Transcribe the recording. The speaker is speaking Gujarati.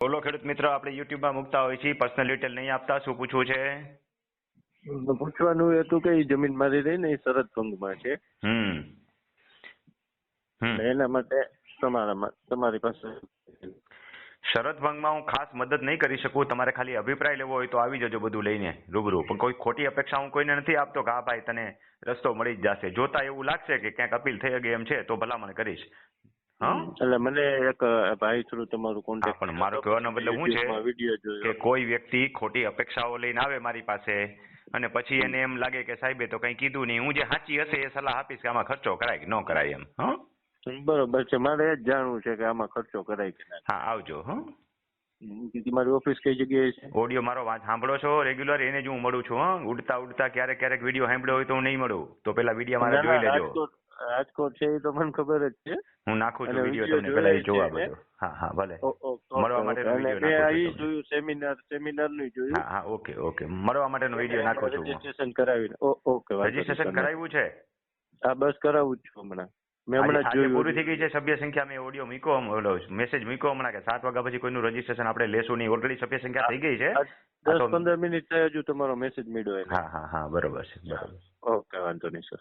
બોલો ખેડૂત મિત્ર આપણે યુટ્યુબમાં મૂકતા હોય છીએ પર્સનલ ડિટેલ નહીં આપતા. શું પૂછવું છે? પૂછવાનું હતું કે જમીન મારી રહી ને એ શરત ભંગમાં છે. એના માટે તમારા તમારી પાસે શરત ભંગમાં હું ખાસ મદદ નહીં કરી શકું. તમારે ખાલી અભિપ્રાય લેવો હોય તો આવી જજો બધું લઈને રૂબરૂ. પણ કોઈ ખોટી અપેક્ષા હું કોઈને નથી આપતો કે હા ભાઈ તને રસ્તો મળી જ જશે. જોતા એવું લાગશે કે ક્યાંક અપીલ થઈ ગઈ એમ છે તો ભલામણ કરીશ. એટલે મને એક ભાઈ થ્રુ તમારું કોન્ટેક્ટ પણ મારો કહેવાનો મતલબ હું છે કે કોઈ વ્યક્તિ ખોટી અપેક્ષાઓ લઈને આવે મારી પાસે અને પછી એને એમ લાગે કે સાહેબે તો કઈ કીધું નહીં. હું જે સાચી હશે એ સલાહ આપીશ કે આમાં ખર્ચો કરાય કે ન કરાય એમ હા? બરોબર છે. મારે એ જ જાણવું છે કે આમાં ખર્ચો કરાય કે હા આવજો હા? તમારી ઓફિસ કઈ જગ્યાએ છે? ઓડિયો મારો વાત સાંભળો છો? રેગ્યુલર એને જ હું મળું છું હા? ઉડતા ઉડતા ક્યારેક ક્યારેક વીડિયો સાંભળ્યો હોય તો હું નહીં મળું. તો પેલા વીડિયો મારા જોઈ લેજો. રાજકોટ છે એ તો મને ખબર જ છે. હું નાખું છું વિડિયો તમને પહેલા એ જોવા બધો હા હા ભલે. મળવા. માટેનો વિડિયો નાખું છું મેં જોયું સેમિનાર સેમિનારનું જોયું. હા હા ઓકે ઓકે. મળવા માટેનો વિડિયો નાખું છું. રજીસ્ટ્રેશન કરાવીને. ઓકે રજીસ્ટ્રેશન કરાવ્યું છે? હા બસ કરાવું જ છું હમણાં. મેં હમણાં જોયું પૂરી થઈ ગઈ છે સભ્ય સંખ્યા. મેં ઓડિયો મીકો ઓલો મેસેજ મીકો હમણાં કે સાત વાગ્યા પછી કોઈનું રજીસ્ટ્રેશન આપણે લેશું નહીં. ઓલરેડી સભ્ય સંખ્યા થઈ ગઈ છે. દસ પંદર મિનિટ થયા હજુ તમારો મેસેજ મળ્યો હા હા હા બરોબર છે બરોબર ઓકે વાંધો નહીં સર